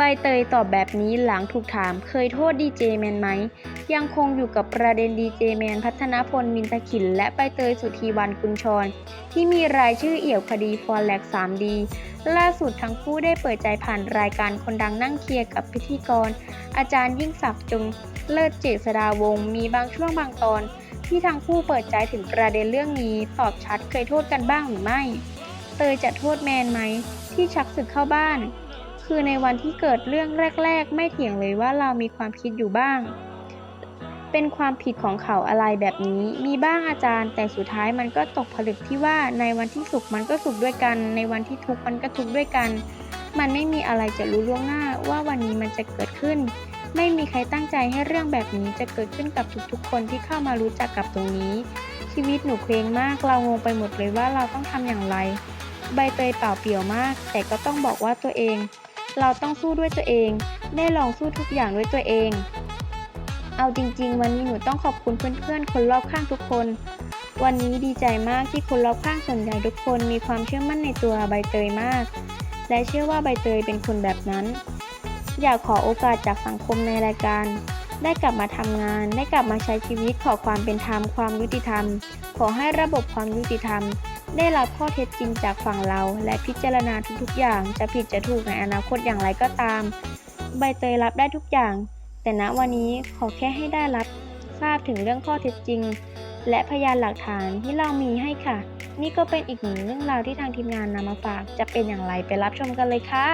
ใบเตยตอบแบบนี้หลังถูกถามเคยโทษดีเจแมนไหม ยังคงอยู่กับประเด็นดีเจแมนพัฒนพลมินตะขิน และใบเตยสุธีวันกุลชร ที่มีรายชื่อเอี่ยวคดีฟอร์แลก 3D ล่าสุดทั้งคู่ได้เปิดใจผ่านรายการคนดังนั่งเคลียร์กับพิธีกร อาจารย์ยิ่งศักดิ์จงเลิศเจษดาวงมีบางช่วงบางตอน ที่ทั้งคู่เปิดใจถึงประเด็นเรื่องนี้ ตอบชัดเคยโทษกันบ้างหรือไม่ เตยจะโทษแมนไหม ที่ชักศึกเข้าบ้าน คือในวันที่เกิดเรื่องแรก ๆ ไม่เถียงเลยว่าเรามีความคิดอยู่บ้าง เป็นความผิดของเขาอะไรแบบนี้ มีบ้างอาจารย์ แต่สุดท้ายมันก็ตกผลึกที่ว่าในวันที่สุขมันก็สุขด้วยกัน ในวันที่ทุกข์มันก็ทุกข์ด้วยกัน มันไม่มีอะไรจะรู้ล่วงหน้าว่าวันนี้มันจะเกิดขึ้น ไม่มีใครตั้งใจให้เรื่องแบบนี้จะเกิดขึ้นกับทุกๆ คนที่เข้ามารู้จักกับตรงนี้ ชีวิตหนูเคว้งมาก เรางงไปหมดเลยว่าเราต้องทำอย่างไรใบเตยเปล่าเปลี่ยวมาก แต่ก็ต้องบอกว่าตัวเอง เราต้องสู้ด้วยตัวเอง ได้ลองสู้ทุกอย่างด้วยตัวเอง เอาจริง ๆ วันนี้หนูต้องขอบคุณเพื่อนๆ คนรอบข้างทุกคน วันนี้ดีใจมากที่คนรอบข้างส่วนใหญ่ทุกคนมีความเชื่อมั่นในตัวใบเตยมาก และเชื่อว่าใบเตยเป็นคนแบบนั้น อยากขอโอกาสจากสังคมในรายการ ได้กลับมาทำงาน ได้กลับมาใช้ชีวิตขอความเป็นธรรมความยุติธรรม ขอให้ระบบความยุติธรรม ได้รับข้อเท็จจริงจากฝั่งเรา และพิจารณาทุกๆอย่าง จะผิดจะถูกในอนาคตอย่างไรก็ตาม ใบเตยรับได้ทุกอย่าง แต่ณวันนี้ขอแค่ให้ได้รับทราบถึงเรื่องข้อเท็จจริง และพยานหลักฐานที่เรามีให้ค่ะ นี่ก็เป็นอีกหนึ่งเรื่องราวที่ทางทีมงานนำมาฝาก จะเป็นอย่างไรไปรับชมกันเลยค่ะ